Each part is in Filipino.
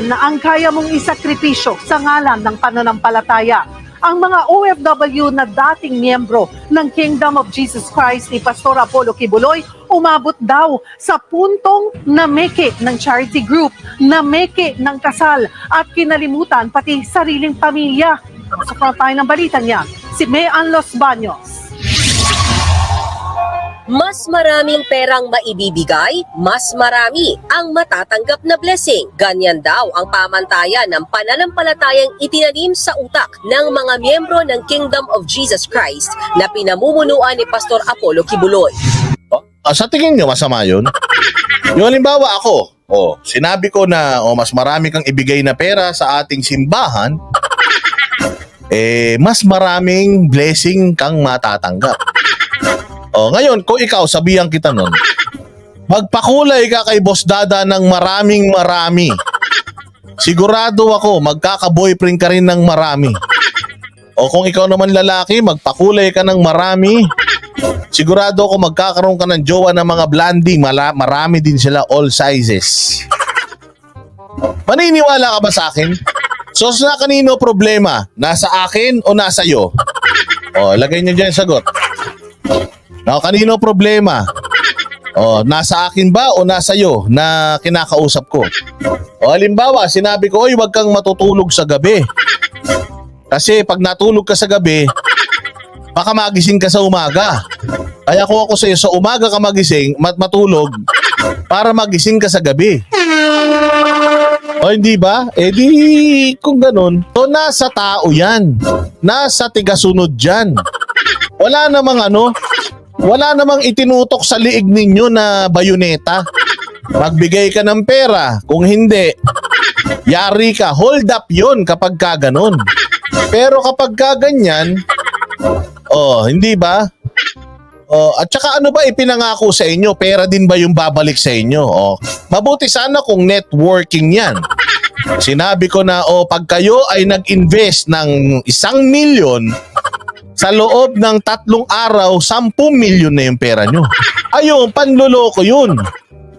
yan na ang kaya mong isakripisyo sa ngalan ng pananampalataya. Ang mga OFW na dating miyembro ng Kingdom of Jesus Christ ni Pastor Apollo Kibuloy umabot daw sa puntong nameke ng charity group, nameke ng kasal at kinalimutan pati sariling pamilya. Sa front tayo ng balita niya, si Mayan Los Baños. Mas maraming perang maibibigay, mas marami ang matatanggap na blessing. Ganyan daw ang pamantayan ng pananampalatayang itinanim sa utak ng mga miyembro ng Kingdom of Jesus Christ na pinamumunuan ni Pastor Apollo Kibuloy. Ah, sa tingin nyo, masama yun? Yung halimbawa ako, oh, sinabi ko na oh, mas marami kang ibigay na pera sa ating simbahan, eh, mas maraming blessing kang matatanggap. Oh, ngayon, kung ikaw, sabihan kita nun, magpakulay ka kay Boss Dada ng maraming marami. Sigurado ako, magkaka-boyfriend ka rin ng marami. O kung ikaw naman lalaki, magpakulay ka ng marami. Sigurado ako magkakaroon ka ng jowa ng mga blondie. Mala, marami din sila all sizes. Maniniwala ka ba sa akin? So sa kanino problema? Nasa akin o nasa iyo? O, lagay niyo dyan sagot. O, kanino problema? O, nasa akin ba o nasa iyo na kinakausap ko? O, halimbawa, sinabi ko, oy, wag kang matutulog sa gabi. Kasi pag natulog ka sa gabi, baka magising ka sa umaga. Kaya kung ako sa'yo, sa umaga ka magising, mat matulog, para magising ka sa gabi. O hindi ba? Eh di, kung ganun, to nasa tao yan. Nasa tigasunod dyan. Wala namang ano, wala namang itinutok sa liig ninyo na bayoneta. Magbigay ka ng pera. Kung hindi, yari ka. Hold up yon kapag ka. Pero kapag ka ganyan, oh, hindi ba? Oh, at saka ano ba ipinangako sa inyo? Pera din ba yung babalik sa inyo? Oh, mabuti sana kung networking 'yan. Sinabi ko na oh, pag kayo ay nag-invest ng isang milyon sa loob ng tatlong araw, 10 milyon na yung pera nyo. Ayun, panloloko yun.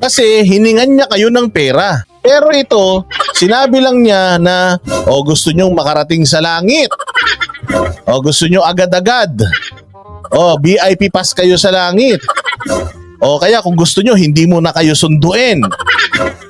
Kasi hiningan niya kayo ng pera. Pero ito, sinabi lang niya na oh, gusto nyong makarating sa langit. O gusto nyo agad-agad. O VIP pass kayo sa langit. O kaya kung gusto nyo, hindi mo na kayo sunduin.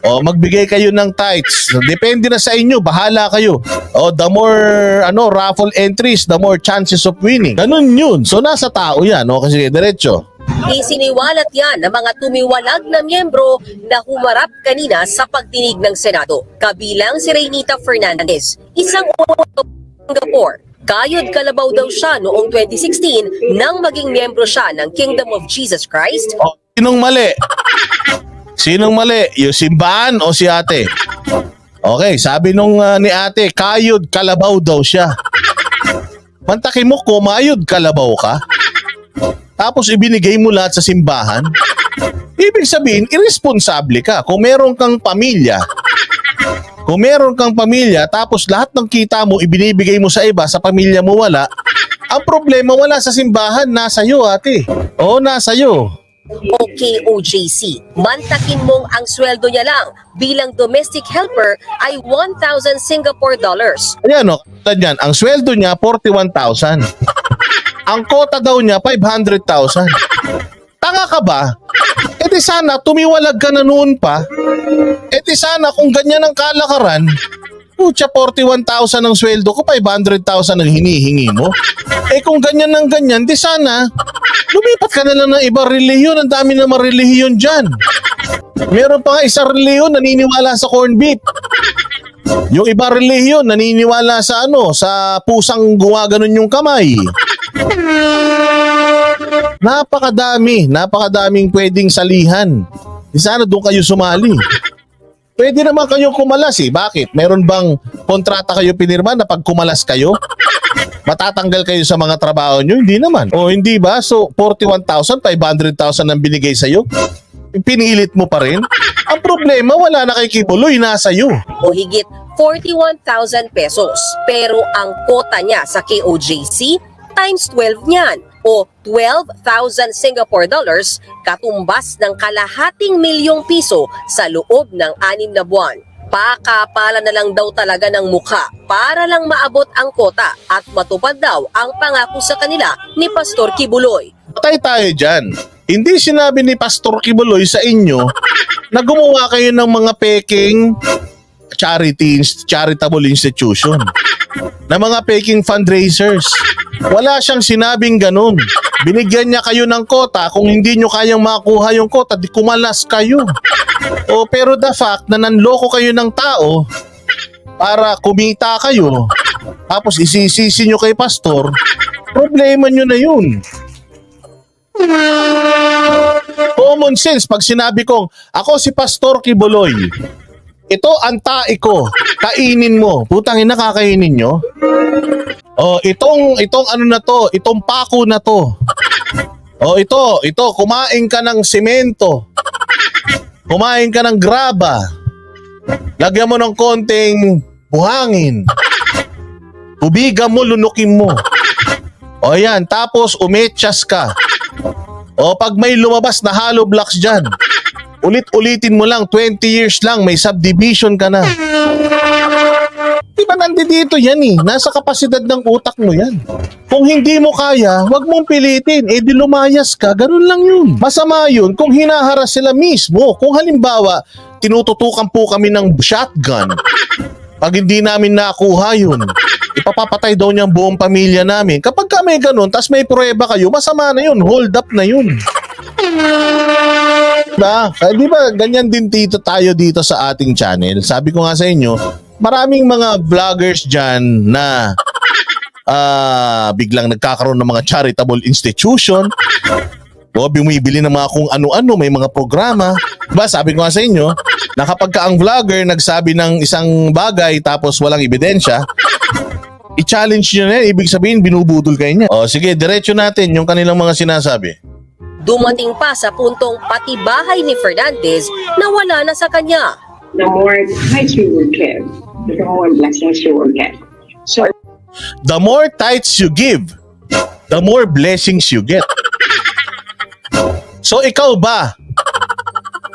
O magbigay kayo ng tithes. Depende na sa inyo, bahala kayo. O the more ano raffle entries, the more chances of winning. Ganun yun. So nasa tao yan. O kasi diretso. Isiniwalat yan ng mga tumiwalag na miyembro na humarap kanina sa pagdinig ng Senado. Kabilang si Reynita Fernandez, isang Singapore. Kayod kalabaw daw siya noong 2016 nang maging miyembro siya ng Kingdom of Jesus Christ O, sinong mali? Sinong mali? Yung simbahan o si ate? Okay, sabi nung ah, ni ate, kayod kalabaw daw siya. Mantakin mo, kumayod kalabaw ka? Tapos ibinigay mo lahat sa simbahan? Ibig sabihin, irresponsable ka. Kung meron kang pamilya, kung meron kang pamilya, tapos lahat ng kita mo, ibinibigay mo sa iba, sa pamilya mo wala, ang problema wala sa simbahan, nasa iyo ate. Oo, nasa iyo. O KOJC. Mantakin mong ang sweldo niya lang bilang domestic helper ay 1,000 Singapore dollars. Ayan o, yan, ang sweldo niya 41,000. ang kota daw niya 500,000. Tanga ka ba? E di sana tumiwalag ka na noon pa. E di sana kung ganyan ang kalakaran, Pucha, 41,000 ang sweldo ko, 500,000 ang hinihingi mo. Eh kung ganyan ng ganyan, di sana, lumipat ka na lang ng ibang relihiyon. Ang dami naman relihiyon dyan. Meron pa nga isang relihiyon naniniwala sa corn beef. Yung iba relihiyon naniniwala sa ano, sa pusang gumaganon yung kamay. Napakadami, napakadaming pwedeng salihan. Di sana doon kayo sumali. Pwede naman kayo kumalas eh. Bakit? Meron bang kontrata kayo pinirma na pag kumalas kayo? Matatanggal kayo sa mga trabaho nyo? Hindi naman. O hindi ba? So 41,000, 500,000 ang binigay sa'yo? Pinilit mo pa rin? Ang problema, wala na kay Kibuloy, nasa iyo. o higit 41,000 pesos. Pero ang kota niya sa KOJC times 12 niyan o 12,000 Singapore dollars katumbas ng kalahating milyong piso sa loob ng anim na buwan. Pakapala na lang daw talaga ng mukha para lang maabot ang kota at matupad daw ang pangako sa kanila ni Pastor Kibuloy. Patay tayo dyan. Hindi sinabi ni Pastor Kibuloy sa inyo na gumawa kayo ng mga peking charity, charitable institution. Na mga peking fundraisers. Wala siyang sinabing ganun. Binigyan niya kayo ng kota. Kung hindi nyo kayang makuha yung kota, di kumalas kayo. O pero the fact na nanloko kayo ng tao para kumita kayo, tapos isisisi nyo kay pastor, problema nyo na yun. Common sense, pag sinabi kong, ako si Pastor Kibuloy, ito ang tae ko, kainin mo. Putang ina, kakainin nyo? Oh, itong, itong ano na to, itong pako na to. Oh, ito, ito, kumain ka ng semento. Kumain ka ng graba. Lagyan mo ng konting buhangin. Tubigan mo, lunukin mo. O yan, tapos umechas ka. O pag may lumabas na hollow blocks dyan, ulit-ulitin mo lang, 20 years lang, may subdivision ka na. Di ba nandito yan eh? Nasa kapasidad ng utak mo yan. Kung hindi mo kaya, wag mong pilitin. Eh di lumayas ka, ganun lang yun. Masama yun kung hinaharas sila mismo. Kung halimbawa, tinututukan po kami ng shotgun. Pag hindi namin nakuha yun, ipapapatay daw niya buong pamilya namin. Kapag kami ganun, tas may prueba kayo, masama na yun. Hold up na yun. Diba? Kaya di ba ganyan din dito tayo dito sa ating channel. Sabi ko nga sa inyo, maraming mga vloggers dyan na ah biglang nagkakaroon ng mga charitable institution o bumibili ng mga kung ano-ano, may mga programa. Diba, sabi ko nga sa inyo, na kapag ka ang vlogger nagsabi ng isang bagay tapos walang ebidensya, i-challenge nyo na yan. Ibig sabihin, binubudol kayo niya. O sige, diretso natin yung kanilang mga sinasabi. Dumating pa sa puntong pati bahay ni Fernandez na wala na sa kanya. the more tithes you will give, the more blessings you will get. So The more tithes you give, the more blessings you get. So ikaw ba,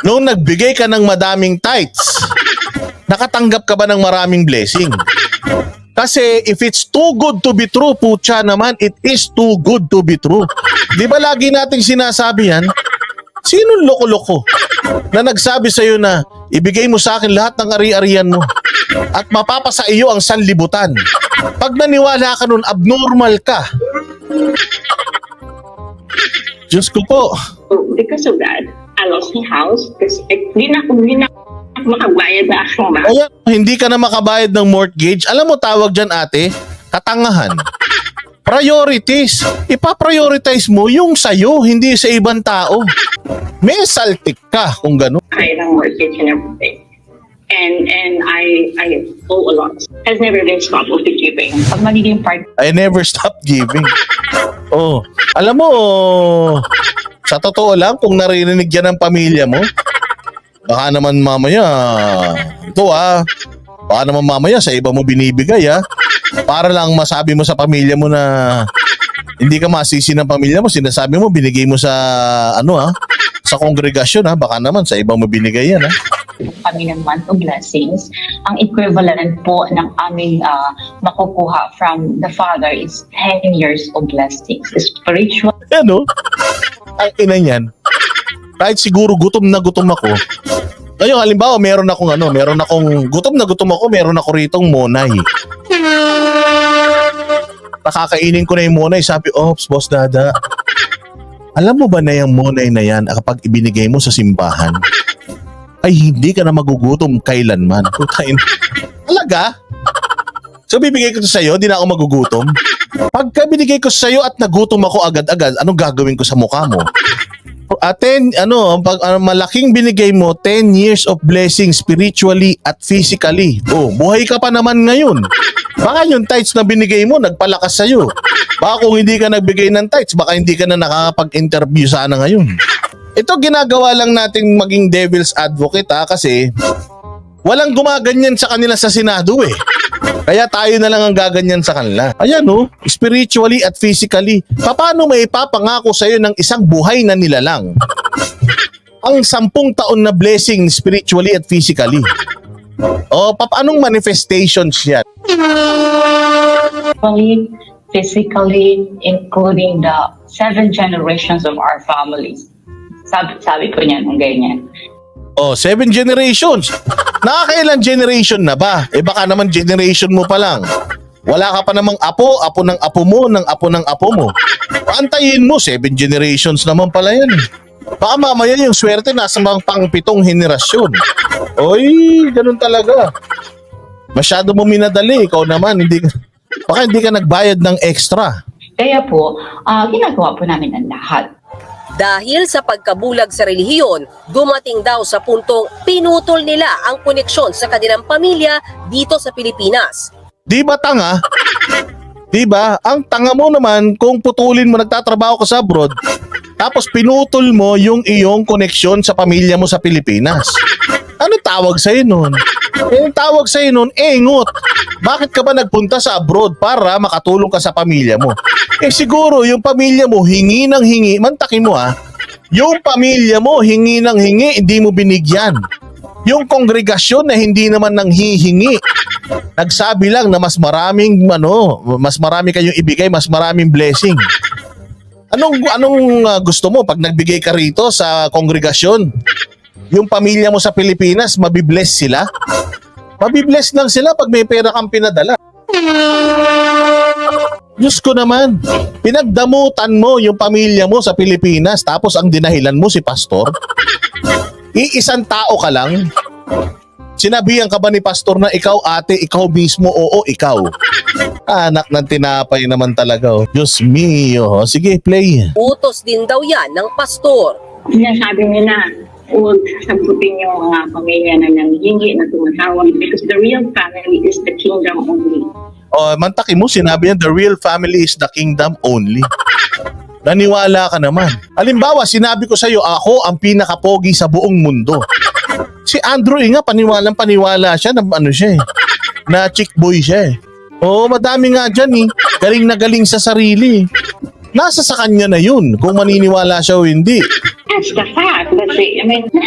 nung nagbigay ka ng madaming tithes, nakatanggap ka ba ng maraming blessing? Kasi if it's too good to be true, putya naman, it is too good to be true. Di ba lagi nating sinasabi yan? Sino loko-loko na nagsabi sa'yo na ibigay mo sa akin lahat ng ari-arian mo at mapapasa iyo ang sanlibutan? Pag naniwala ka nun, abnormal ka. Diyos ko po. because of that, I lost my house because di na di na makabayad na akong bahay. Kaya hindi ka na makabayad ng mortgage. Alam mo tawag dyan ate? Katangahan. Priorities. Ipa-prioritize mo yung sa'yo, hindi sa ibang tao. May saltik ka kung gano'n. I ng mortgage and everything. And and I I owe a lot. Has never been stopped the giving. Pag magiging part I never stop giving. Oh, alam mo, sa totoo lang, kung naririnig yan ng pamilya mo, baka naman mamaya, ito ah, baka naman mamaya sa iba mo binibigay ah, para lang masabi mo sa pamilya mo na hindi ka masisi ng pamilya mo, sinasabi mo, binigay mo sa, ano ah, sa kongregasyon ah, baka naman sa iba mo binigay yan ah. kami ng month of blessings. Ang equivalent po ng aming ah, makukuha from the Father is 10 years of blessings. Spiritual Ano? Ang ina niyan. Kahit siguro gutom na gutom ako. Ngayon, halimbawa, meron akong ano, meron akong, gutom na gutom ako, meron ako ritong monay. Nakakainin ko na yung monay. Sabi, ops, boss dada. Alam mo ba na yung monay na yan kapag ibinigay mo sa simbahan, ay hindi ka na magugutom kailanman. Putain. Talaga? So bibigay ko to sa'yo, di na ako magugutom. Pagka binigay ko sa'yo at nagutom ako agad-agad, anong gagawin ko sa mukha mo? At 10, ano, pag ano, malaking binigay mo, 10 years of blessing spiritually at physically. Oh, buhay ka pa naman ngayon. Baka yung tithes na binigay mo, nagpalakas sa'yo. Baka kung hindi ka nagbigay ng tithes, baka hindi ka na nakakapag-interview sana ngayon. Ito ginagawa lang nating maging devil's advocate ha, kasi walang gumaganyan sa kanila sa Senado eh. Kaya tayo na lang ang gaganyan sa kanila. Ayan no, spiritually at physically. Paano may ipapangako sa iyo ng isang buhay na nilalang? Ang sampung taon na blessing spiritually at physically. O, pap, anong manifestations yan? Physically, including the seven generations of our families. Sabi, sabi ko niyan, ang ganyan. O, seven generations. Nakakailan generation na ba? Eh baka naman generation mo pa lang. Wala ka pa namang apo, apo ng apo mo, ng apo ng apo mo. Antayin mo, seven generations naman pala yan. Baka mamaya yung swerte nasa mga pangpitong henerasyon. Oy, ganun talaga. Masyado mo minadali, ikaw naman, hindi ka, baka hindi ka nagbayad ng extra. Kaya po, ah, ginagawa po namin ang lahat. Dahil sa pagkabulag sa relihiyon, dumating daw sa puntong pinutol nila ang koneksyon sa kanilang pamilya dito sa Pilipinas. Di ba tanga? Di ba? Ang tanga mo naman kung putulin mo nagtatrabaho ka sa abroad, tapos pinutol mo yung iyong koneksyon sa pamilya mo sa Pilipinas. Ano tawag sa'yo nun? Yung tawag sa'yo nun, engot. Bakit ka ba nagpunta sa abroad para makatulong ka sa pamilya mo? Eh siguro yung pamilya mo hingi ng hingi, mantakin mo ha, yung pamilya mo hingi ng hingi, hindi mo binigyan. Yung kongregasyon na hindi naman nang hihingi, nagsabi lang na mas maraming ano, mas marami kayong ibigay, mas maraming blessing. Anong anong uh, gusto mo pag nagbigay ka rito sa kongregasyon? Yung pamilya mo sa Pilipinas, mabibless sila? Mabibless lang sila pag may pera kang pinadala. Diyos ko naman, pinagdamutan mo yung pamilya mo sa Pilipinas tapos ang dinahilan mo si pastor? Iisang tao ka lang? Sinabihan ka ba ni pastor na ikaw ate, ikaw mismo, oo, ikaw? Anak ng tinapay naman talaga. Oh. Diyos mio. Sige, play. Utos din daw yan ng pastor. Sinasabi nila, huwag sasagutin yung mga pamilya na nanghingi na tumatawag because the real family is the kingdom only. O, mantaki mo, sinabi niya, the real family is the kingdom only. Naniwala ka naman. Halimbawa, sinabi ko sa'yo, ako ang pinakapogi sa buong mundo. Si Andrew eh nga, paniwalang paniwala siya na ano siya eh. Na chick boy siya eh. Oo, madami nga dyan eh. Galing na galing sa sarili. Nasa sa kanya na yun kung maniniwala siya o hindi. That's the fact. Kasi, I mean, na,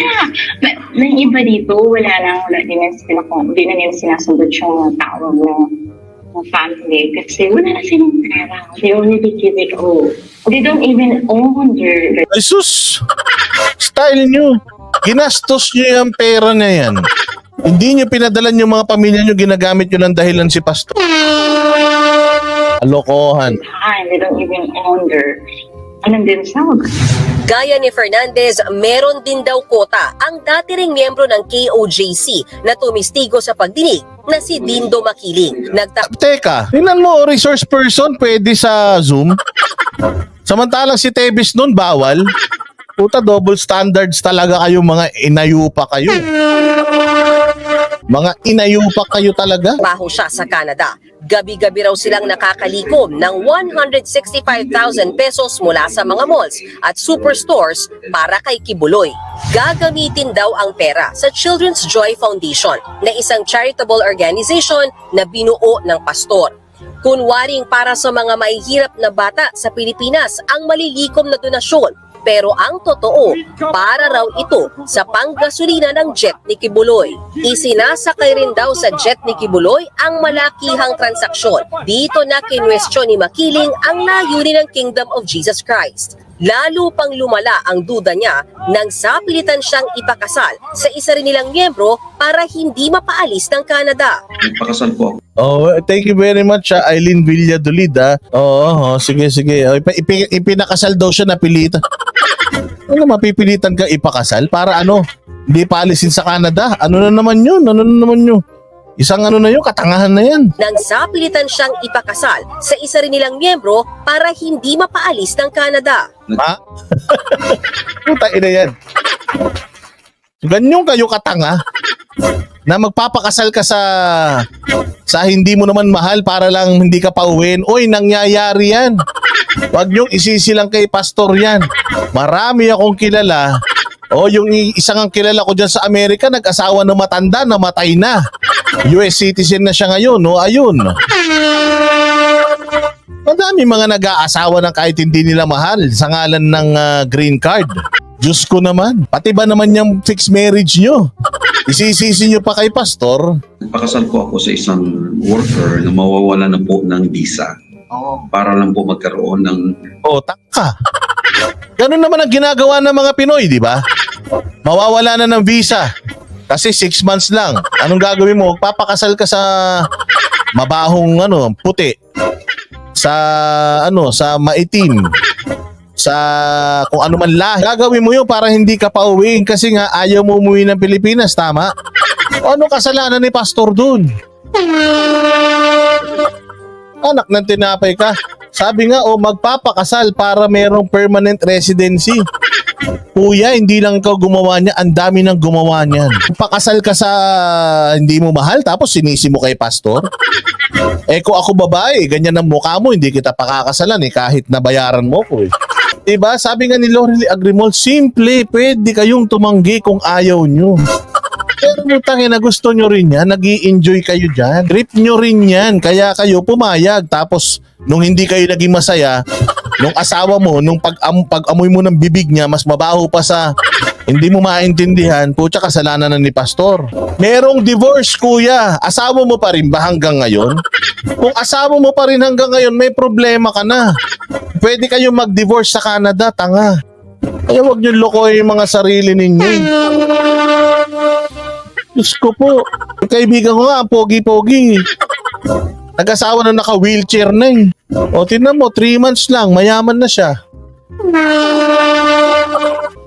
na, na iba dito, wala nang, wala din na sila, hindi na nila sinasagot yung mga tawag ng ng family kasi wala na silang pera. They already give it all. They don't even own their, Ay sus! Style nyo. Ginastos nyo yung pera na yan. Hindi nyo pinadalan yung mga pamilya nyo, ginagamit nyo ng dahilan si pastor. Alokohan. time. They don't even own their, ano themselves. Gaya ni Fernandez, meron din daw kota ang dati ring miyembro ng KOJC na tumistigo sa pagdinig na si Dindo Makiling. Nagtak Teka, tingnan mo, resource person pwede sa Zoom. Samantalang si Tebis nun, bawal. Puta, double standards talaga kayo, mga inayupa kayo. Mga inayupa kayo talaga. trabaho siya sa Canada. Gabi-gabi raw silang nakakalikom ng 165,000 pesos mula sa mga malls at superstores para kay Kibuloy. Gagamitin daw ang pera sa Children's Joy Foundation na isang charitable organization na binuo ng pastor. Kunwaring para sa mga mahihirap na bata sa Pilipinas ang malilikom na donasyon pero ang totoo, para raw ito sa panggasolina ng jet ni Kibuloy. Isinasakay rin daw sa jet ni Kibuloy ang malakihang transaksyon. Dito na kinwestiyon ni Makiling ang layunin ng Kingdom of Jesus Christ. Lalo pang lumala ang duda niya nang sapilitan siyang ipakasal sa isa rin nilang miyembro para hindi mapaalis ng Canada. Nagpakasal po ako. Oh, thank you very much, ah, Eileen Villadolid. Ah. Oo, oh, sige, sige. Oh, ipi- ipi- ipinakasal daw siya, napilitan. Ano, mapipilitan ka ipakasal? Para ano? Hindi paalisin sa Canada? Ano na naman yun? Ano na naman yun? Isang ano na yun, katangahan na yan. Nang sapilitan siyang ipakasal sa isa rin nilang miyembro para hindi mapaalis ng Canada. Ha? Puta ina yan. Ganyan kayo katanga na magpapakasal ka sa sa hindi mo naman mahal para lang hindi ka pauwiin. Oy, nangyayari yan. Huwag niyong isisilang kay pastor yan. Marami akong kilala. O yung isang ang kilala ko dyan sa Amerika, nag-asawa na matanda, namatay na. US citizen na siya ngayon, no? Ayun. Madami mga nag-aasawa ng kahit hindi nila mahal sa ngalan ng ah, green card. Diyos ko naman. Pati ba naman yung fixed marriage nyo? Isisisi nyo pa kay pastor? Pakasal po ako sa isang worker na mawawala na po ng visa para lang po magkaroon ng O, taka. Ganun naman ang ginagawa ng mga Pinoy, di ba? Mawawala na ng visa. Kasi six months lang. Anong gagawin mo? Papakasal ka sa mabahong ano, puti. Sa ano, sa maitim. Sa kung ano man lahi. Gagawin mo yun para hindi ka pa uwi kasi nga ayaw mo umuwi ng Pilipinas, tama? O ano kasalanan ni pastor dun? Anak ng tinapay ka. Sabi nga, o magpapakasal para merong permanent residency. Kuya, hindi lang ikaw gumawa niya, ang dami nang gumawa niyan. Pakasal ka sa hindi mo mahal, tapos sinisi mo kay pastor. Eh kung ako babae, ganyan ang mukha mo, hindi kita pakakasalan eh, kahit nabayaran mo ko eh. Diba? Sabi nga ni Lorely Agrimol, simple, pwede kayong tumanggi kung ayaw nyo. Pero mutangin na gusto nyo rin yan, nag enjoy kayo dyan. Trip nyo rin yan, kaya kayo pumayag. Tapos, nung hindi kayo naging masaya, nung asawa mo, nung pag, am, pag-amoy mo ng bibig niya, mas mabaho pa sa hindi mo maintindihan, putya kasalanan na ni pastor. Merong divorce, kuya. Asawa mo pa rin ba hanggang ngayon? Kung asawa mo pa rin hanggang ngayon, may problema ka na. Pwede kayong mag-divorce sa Canada, tanga. Kaya wag niyo lokohin yung mga sarili ninyo. Diyos ko po. Yung kaibigan ko nga, ang pogi-pogi. Nag-asawa na naka-wheelchair na eh. O, tinan mo, 3 months lang, mayaman na siya.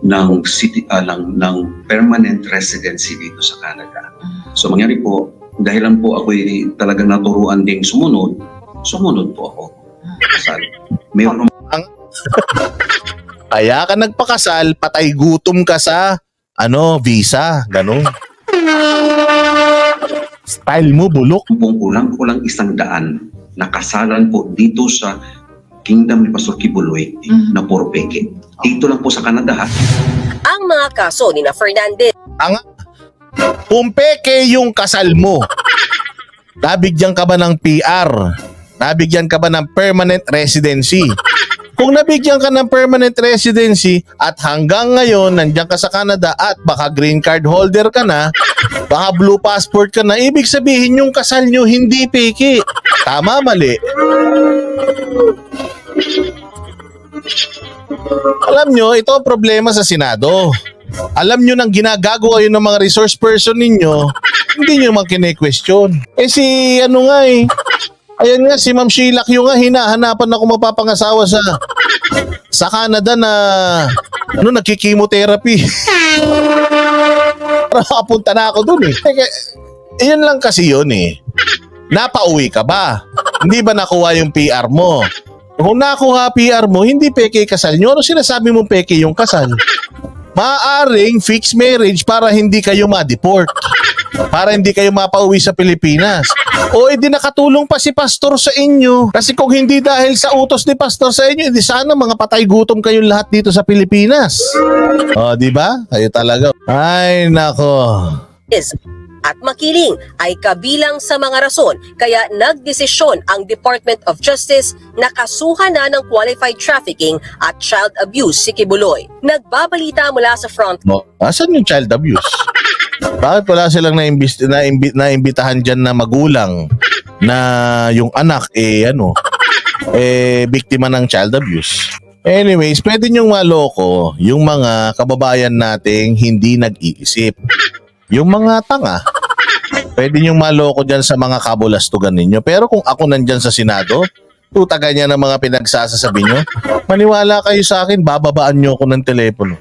ng city ah, ng, ng permanent residency dito sa Canada. So mangyari po, dahilan po ako talagang naturuan ding sumunod, sumunod po ako. Kasal. Mayroon Kaya ka nagpakasal, patay gutom ka sa ano, visa, ganun. Style mo, bulok. pong kulang-kulang isang daan na kasalan po dito sa Kingdom ni Pastor Kibuloy na puro peke. Dito lang po sa Canada ha. Ang mga kaso ni na Fernandez Pumpeke yung kasal mo. Nabigyan ka ba ng PR? Nabigyan ka ba ng permanent residency? Kung nabigyan ka ng permanent residency at hanggang ngayon nandiyan ka sa Canada at baka green card holder ka na, baka blue passport ka na, ibig sabihin yung kasal nyo hindi peke. Tama, mali. Alam nyo, ito ang problema sa Senado. Alam nyo nang ginagagawa yun ng mga resource person ninyo, hindi nyo man kine-question. Eh si ano nga eh, ayan nga si Ma'am Sheila Q nga, hinahanapan ako mapapangasawa sa sa Canada na ano, nagkikimotherapy. Para makapunta na ako dun eh. Teka, yun lang kasi yun eh. Napauwi ka ba? Hindi ba nakuha yung PR mo? Kung nakuha PR mo, hindi peke kasal nyo. Ano sinasabi mong peke yung kasal? Maaring fixed marriage para hindi kayo ma-deport. Para hindi kayo mapauwi sa Pilipinas. O edi nakatulong pa si pastor sa inyo. Kasi kung hindi dahil sa utos ni pastor sa inyo, edi sana mga patay gutom kayong lahat dito sa Pilipinas. O, di ba? Kayo talaga. Ay, nako. At makiling ay kabilang sa mga rason kaya nagdesisyon ang Department of Justice na kasuhan na ng qualified trafficking at child abuse si Kibuloy. Nagbabalita mula sa front No, asan yung child abuse? Bakit wala silang naimbis, naimbi, naimbitahan dyan na magulang na yung anak eh ano eh biktima ng child abuse? Anyways, pwede niyong maloko yung mga kababayan nating hindi nag-iisip. Yung mga tanga, pwede niyong maloko dyan sa mga kabulastugan ninyo. Pero kung ako nandyan sa Senado, tutaga niya ng mga pinagsasasabi nyo, maniwala kayo sa akin, bababaan niyo ako ng telepono.